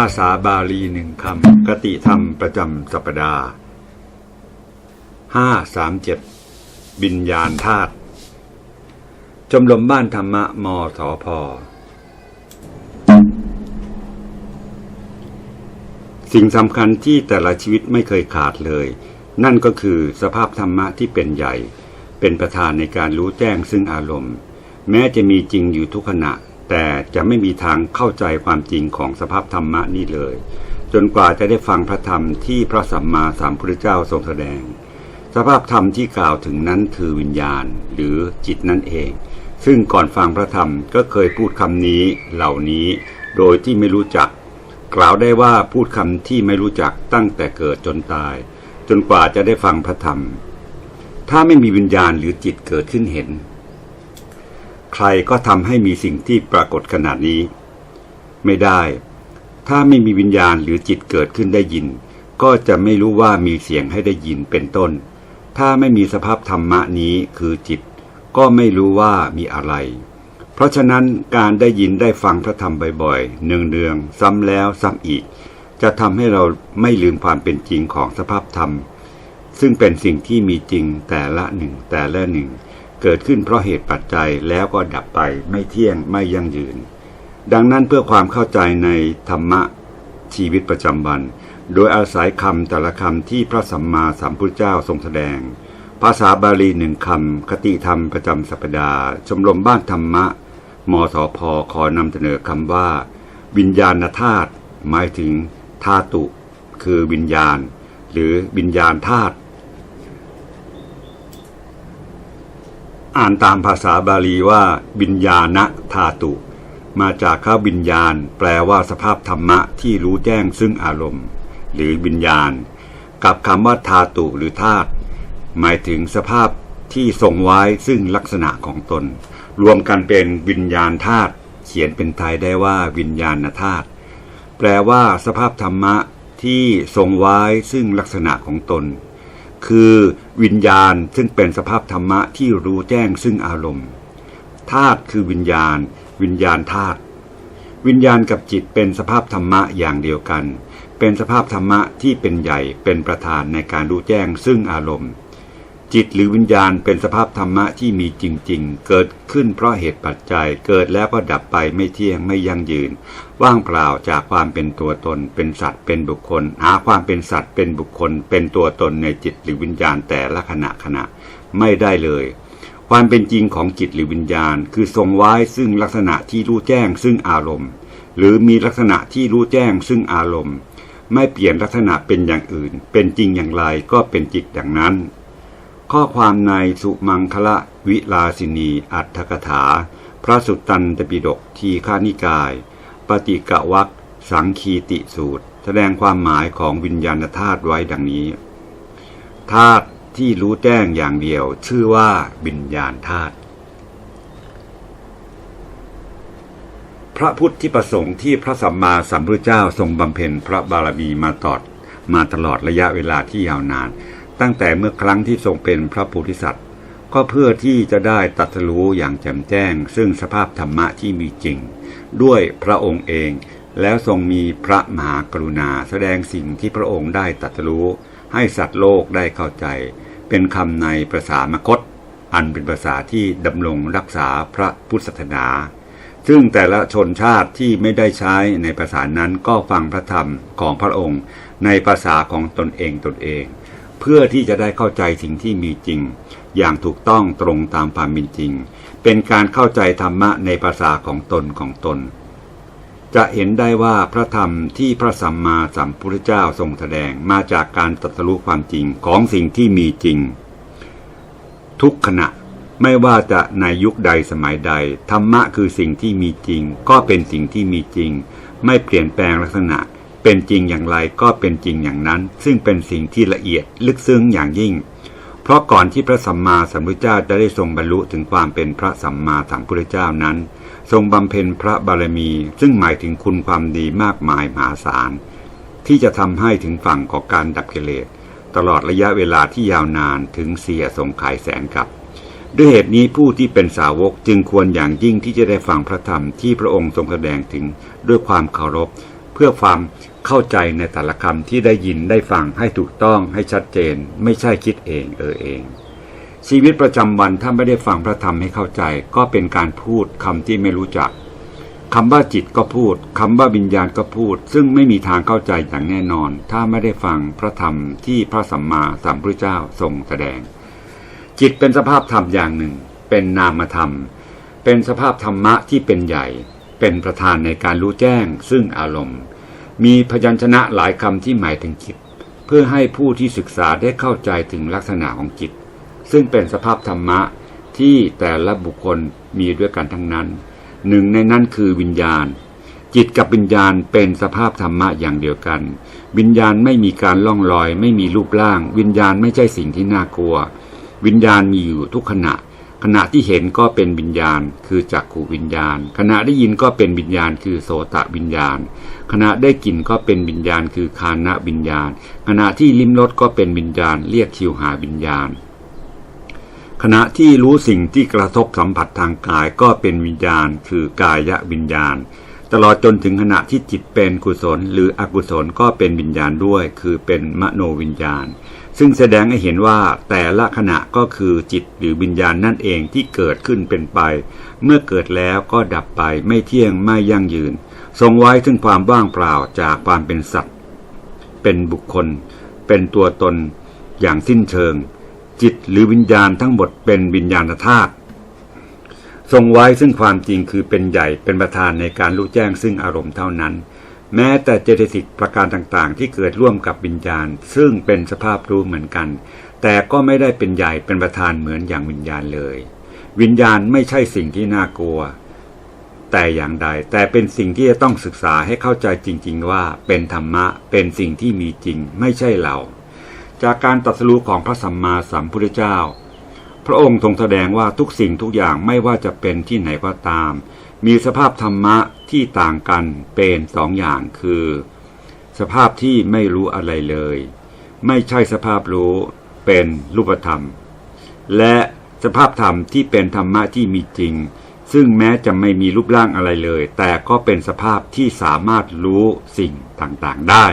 ภาษาบาลีหนึ่งคำกติธรรมประจำสัปดาห์ห้าสามเจ็ดบิญญาณธาตุชมรมบ้านธรรมะมสพสิ่งสำคัญที่แต่ละชีวิตไม่เคยขาดเลย นั่นก็คือสภาพธรรมะที่เป็นใหญ่ เป็นประธานในการรู้แจ้งซึ่งอารมณ์ แม้จะมีจริงอยู่ทุกขณะ แต่จะไม่มีทางเข้าใจความจริงของสภาพธรรมะนี่เลย จนกว่าจะได้ฟังพระธรรมที่พระสัมมาสัมพุทธเจ้าทรงแสดง สภาพธรรมที่กล่าวถึงนั้นคือวิญญาณหรือจิตนั่นเอง ซึ่งก่อนฟังพระธรรมก็เคยพูดคำนี้เหล่านี้ โดยที่ไม่รู้จัก กล่าวได้ว่าพูดคำที่ไม่รู้จักตั้งแต่เกิดจนตาย จนกว่าจะได้ฟังพระธรรม ถ้าไม่มีวิญญาณหรือจิตเกิดขึ้นเห็น ใครก็ทำให้มีสิ่งที่ปรากฏขนาดนี้ ไม่ได้ ถ้าไม่มีวิญญาณหรือจิตเกิดขึ้นได้ยิน ก็จะไม่รู้ว่ามีเสียงให้ได้ยินเป็นต้น ถ้าไม่มีสภาพธรรมะนี้คือจิต ก็ไม่รู้ว่ามีอะไร เพราะฉะนั้นการได้ยินได้ฟังพระธรรมบ่อยๆเนืองๆซ้ำแล้วซ้ำอีก จะทำให้เราไม่ลืมความเป็นจริงของสภาพธรรม ซึ่งเป็นสิ่งที่มีจริงแต่ละหนึ่งแต่ละหนึ่ง เกิดขึ้นเพราะเหตุปัจจัยแล้วก็ดับไปไม่เที่ยงไม่ยั่งยืน ดังนั้นเพื่อความเข้าใจในธรรมะชีวิตประจำวัน โดยอาศัยคำแต่ละคำที่พระสัมมาสัมพุทธเจ้าทรงแสดง ภาษาบาลีหนึ่งคำคติธรรมประจำสัปดาห์ชมรมบ้านธรรมะ มสพขอนำเสนอคำว่า วิญญาณธาตุหมายถึงธาตุ คือวิญญาณ หรือวิญญาณธาตุ อ่านตามภาษาบาลีว่าวิญญาณธาตุ มาจากคำวิญญาณ แปลว่าสภาพธรรมะที่รู้แจ้งซึ่งอารมณ์ หรือวิญญาณ กับคำว่าธาตุหรือธาตุหมายถึงสภาพที่ทรงไว้ซึ่งลักษณะของตน รวมกันเป็นวิญญาณธาตุเขียนเป็นไทยได้ว่าวิญญาณธาตุแปลว่าสภาพธรรมะที่ทรงไว้ซึ่งลักษณะของตน คือวิญญาณซึ่งเป็นสภาพธรรมะที่รู้แจ้งซึ่งอารมณ์ธาตุคือวิญญาณ วิญญาณธาตุวิญญาณกับจิตเป็นสภาพธรรมะอย่างเดียวกัน เป็นสภาพธรรมะที่เป็นใหญ่เป็นประธานในการรู้แจ้งซึ่งอารมณ์ จิตหรือวิญญาณเป็นสภาพธรรมะที่มีจริง ๆ เกิดขึ้นเพราะเหตุปัจจัย เกิดแล้วก็ดับไปไม่เที่ยงไม่ยั่งยืน ว่างเปล่าจากความเป็นตัวตน เป็นสัตว์เป็นบุคคล หาความเป็นสัตว์เป็นบุคคล เป็นตัวตนในจิตหรือวิญญาณแต่ละขณะขณะ ไม่ได้เลย ความเป็นจริงของจิตหรือวิญญาณ คือทรงไว้ซึ่งลักษณะที่รู้แจ้งซึ่งอารมณ์ หรือมีลักษณะที่รู้แจ้งซึ่งอารมณ์ ไม่เปลี่ยนลักษณะเป็นอย่างอื่น เป็นจริงอย่างไรก็เป็นจิตอย่างนั้น ข้อความในสุมังคละวิลาสินีอัตถกถา พระสุตตันตปิฎกทีฆานิกาย ปฏิกะวักสังคีติสูตร แสดงความหมายของวิญญาณธาตุไว้ดังนี้ธาตุที่รู้แจ้งอย่างเดียว ชื่อว่าวิญญาณธาตุพระพุทธที่ประสงค์ที่พระสัมมาสัมพุทธเจ้าทรงบำเพ็ญพระบารมีมาตอดมาตลอดระยะเวลาที่ยาวนาน ตั้งแต่เมื่อครั้งที่ทรงเป็นพระโพธิสัตว์ ก็เพื่อที่จะได้ตรัสรู้อย่างแจ่มแจ้ง ซึ่งสภาพธรรมะที่มีจริง ด้วยพระองค์เอง แล้วทรงมีพระมหากรุณาแสดงสิ่งที่พระองค์ได้ตรัสรู้ ให้สัตว์โลกได้เข้าใจ เป็นคำในภาษามคต อันเป็นภาษาที่ดำรงรักษาพระพุทธศาสนาซึ่งแต่ละชนชาติที่ไม่ได้ใช้ในภาษานั้นก็ฟังพระธรรมของพระองค์ ในภาษาของตนเองตนเอง เพื่อที่จะได้เข้าใจสิ่งที่มีจริง อย่างถูกต้องตรงตามความเป็นจริง เป็นการเข้าใจธรรมะในภาษาของตนของตน จะเห็นได้ว่าพระธรรมที่พระสัมมาสัมพุทธเจ้าทรงแสดงมาจากการตรัสรู้ความจริงของสิ่งที่มีจริง ทุกขณะไม่ว่าจะในยุคใดสมัยใด ธรรมะคือสิ่งที่มีจริง ก็เป็นสิ่งที่มีจริง ไม่เปลี่ยนแปลงลักษณะ เป็นจริงอย่างไรก็เป็นจริงอย่างนั้น ซึ่งเป็นสิ่งที่ละเอียดลึกซึ้งอย่างยิ่ง เพราะก่อนที่พระสัมมาสัมพุทธเจ้าจะได้ทรงบรรลุถึงความเป็นพระสัมมาสัมพุทธเจ้านั้น ทรงบำเพ็ญพระบารมี ซึ่งหมายถึงคุณความดีมากมายมหาศาล ที่จะทำให้ถึงฝั่งของการดับกิเลสตลอดระยะเวลาที่ยาวนานถึงเสียสงขายแสนกับด้วยเหตุนี้ผู้ที่เป็นสาวกจึงควรอย่างยิ่งที่จะได้ฟังพระธรรมที่พระองค์ทรงแสดงถึงด้วยความเคารพ พื่อความเข้าใจในแต่ละคำที่ได้ยินได้ฟังให้ถูกต้องให้ชัดเจน ไม่ใช่คิดเองเออเอง ชีวิตประจำวันถ้าไม่ได้ฟังพระธรรมให้เข้าใจ ก็เป็นการพูดคำที่ไม่รู้จักคำว่าจิตก็พูดคำว่าวิญญาณก็พูด ซึ่งไม่มีทางเข้าใจอย่างแน่นอน ถ้าไม่ได้ฟังพระธรรมที่พระสัมมาสัมพุทธเจ้าทรงแสดง จิตเป็นสภาพธรรมอย่างหนึ่ง เป็นนามธรรม เป็นสภาพธรรมะที่เป็นใหญ่ เป็นประธานในการรู้แจ้ง ซึ่งอารมณ์ มีพยัญชนะหลายคำที่หมายถึงจิต เพื่อให้ผู้ที่ศึกษาได้เข้าใจถึงลักษณะของจิต ซึ่งเป็นสภาพธรรมะที่แต่ละบุคคลมีด้วยกันทั้งนั้น หนึ่งในนั้นคือวิญญาณ จิตกับวิญญาณเป็นสภาพธรรมะอย่างเดียวกัน วิญญาณไม่มีการล่องลอย ไม่มีรูปร่าง วิญญาณไม่ใช่สิ่งที่น่ากลัว วิญญาณมีอยู่ทุกขณะ ขณะที่เห็นก็เป็นวิญญาณ คือจักขูวิญญาณ ขณะได้ยินก็เป็นวิญญาณ คือโสตวิญญาณ ขณะได้กลิ่นก็เป็นวิญญาณ คือคานะวิญญาณ ขณะที่ลิ้มรสก็เป็นวิญญาณ เรียกชิวหาวิญญาณ ขณะที่รู้สิ่งที่กระทบสัมผัสทางกายก็เป็นวิญญาณ คือกายวิญญาณ ตลอดจนถึงขณะที่จิตเป็นกุศล หรืออกุศลก็เป็นวิญญาณด้วย คือเป็นมโนวิญญาณ ซึ่งแสดงให้เห็นว่าแต่ละขณะก็คือจิตหรือวิญญาณนั่นเองที่เกิดขึ้นเป็นไป เมื่อเกิดแล้วก็ดับไปไม่เที่ยงไม่ยั่งยืน ทรงไว้ถึงความว่างเปล่าจากความเป็นสัตว์ เป็นบุคคล เป็นตัวตนอย่างสิ้นเชิง จิตหรือวิญญาณทั้งหมดเป็นวิญญาณธาตุ ทรงไว้ซึ่งความจริงคือเป็นใหญ่เป็นประธานในการรู้แจ้งซึ่งอารมณ์เท่านั้น แม้แต่เจตสิกประการต่างๆ ที่เกิดร่วมกับวิญญาณ ซึ่งเป็นสภาพรู้เหมือนกัน แต่ก็ไม่ได้เป็นใหญ่เป็นประธานเหมือนอย่างวิญญาณเลย วิญญาณไม่ใช่สิ่งที่น่ากลัว แต่อย่างใดแต่เป็นสิ่งที่จะต้องศึกษาให้เข้าใจจริง ๆ ว่าเป็นธรรมะเป็นสิ่งที่มีจริง ไม่ใช่เรา จากการตรัสรู้ของพระสัมมาสัมพุทธเจ้า พระองค์ทรงแสดงว่าทุกสิ่งทุกอย่างไม่ว่าจะเป็นที่ไหนก็ตาม มีสภาพธรรมะที่ต่างกันเป็นสองอย่างคือ สภาพที่ไม่รู้อะไรเลย ไม่ใช่สภาพรู้เป็นรูปธรรม และสภาพธรรมที่เป็นธรรมะที่มีจริง ซึ่งแม้จะไม่มีรูปร่างอะไรเลย แต่ก็เป็นสภาพที่สามารถรู้สิ่งต่างๆได้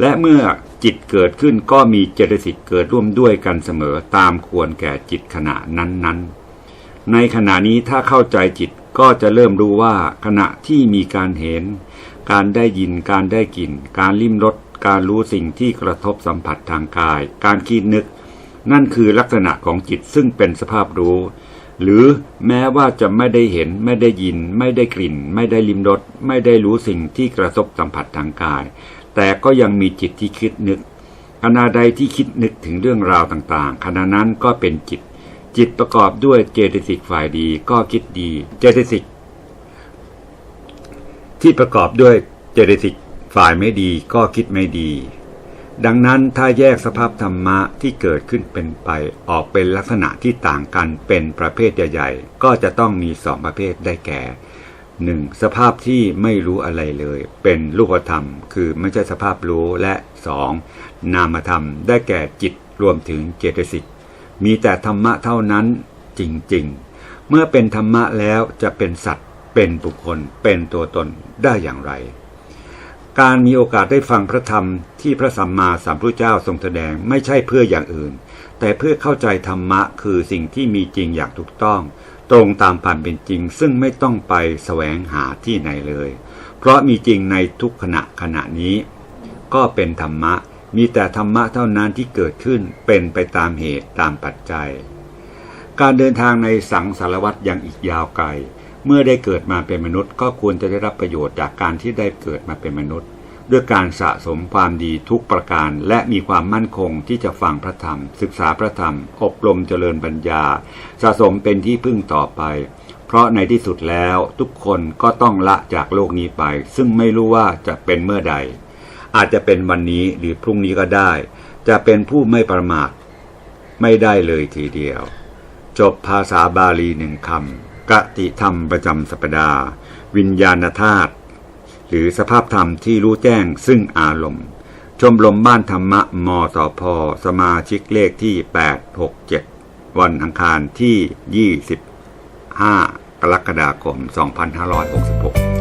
และเมื่อ จิตเกิดขึ้นก็มีเจตสิกเกิดร่วมด้วยกันเสมอตามควรแก่จิตขณะนั้นๆ ในขณะนี้ถ้าเข้าใจจิตก็จะเริ่มรู้ว่าขณะที่มีการเห็น การได้ยินการได้กลิ่น การลิ้มรสการรู้สิ่งที่กระทบสัมผัสทางกาย การคิดนึก นั่นคือลักษณะของจิตซึ่งเป็นสภาพรู้ หรือแม้ว่าจะไม่ได้เห็น ไม่ได้ยิน ไม่ได้กลิ่น ไม่ได้ลิ้มรสไม่ได้รู้สิ่งที่กระทบสัมผัสทางกาย แต่ก็ยังมีจิตที่คิดนึกขณะใดที่คิดนึกถึงเรื่องราวต่างๆขณะนั้นก็เป็นจิต จิตประกอบด้วยเจตสิกฝ่ายดีก็คิดดี เจตสิกที่ประกอบด้วยเจตสิกฝ่ายไม่ดีก็คิดไม่ดี ดังนั้นถ้าแยกสภาพธรรมะที่เกิดขึ้นเป็นไปออกเป็นลักษณะที่ต่างกันเป็นประเภทใหญ่ๆก็จะต้องมีสองประเภทได้แก่ หนึ่งสภาพที่ไม่รู้อะไรเลย เป็นรูปธรรม คือไม่ใช่สภาพรู้และสองนามธรรมได้แก่จิตรวมถึงเจตสิกมีแต่ธรรมะเท่านั้นจริง ๆ เมื่อเป็นธรรมะแล้วจะเป็นสัตว์ เป็นบุคคล เป็นตัวตนได้อย่างไร การมีโอกาสได้ฟังพระธรรมที่พระสัมมาสัมพุทธเจ้าทรงแสดงไม่ใช่เพื่ออย่างอื่น แต่เพื่อเข้าใจธรรมะคือสิ่งที่มีจริงอย่างถูกต้อง ตรงตามผ่านเป็นจริง ซึ่งไม่ต้องไปแสวงหาที่ไหนเลย เพราะมีจริงในทุกขณะขณะนี้ ก็เป็นธรรมะ มีแต่ธรรมะเท่านั้นที่เกิดขึ้นเป็นไปตามเหตุตามปัจจัย การเดินทางในสังสารวัตรยังอีกยาวไกล เมื่อได้เกิดมาเป็นมนุษย์ ก็ควรจะได้รับประโยชน์จากการที่ได้เกิดมาเป็นมนุษย์ ด้วยการสะสมความดีทุกประการ และมีความมั่นคงที่จะฟังพระธรรม ศึกษาพระธรรม อบรมเจริญปัญญา สะสมเป็นที่พึ่งต่อไป เพราะในที่สุดแล้วทุกคนก็ต้องละจากโลกนี้ไป ซึ่งไม่รู้ว่าจะเป็นเมื่อใด อาจจะเป็นวันนี้หรือพรุ่งนี้ก็ได้ จะเป็นผู้ไม่ประมาทไม่ได้เลยทีเดียว จบภาษาบาลีหนึ่งคำกติธรรมประจำสัปดาห์ วิญญาณธาตุ หรือสภาพธรรมที่รู้แจ้งซึ่งอารมณ์ ชมรมบ้านธรรมะมสพสมาชิกเลขที่ 867 วันอังคารที่ 25 กรกฎาคม 2566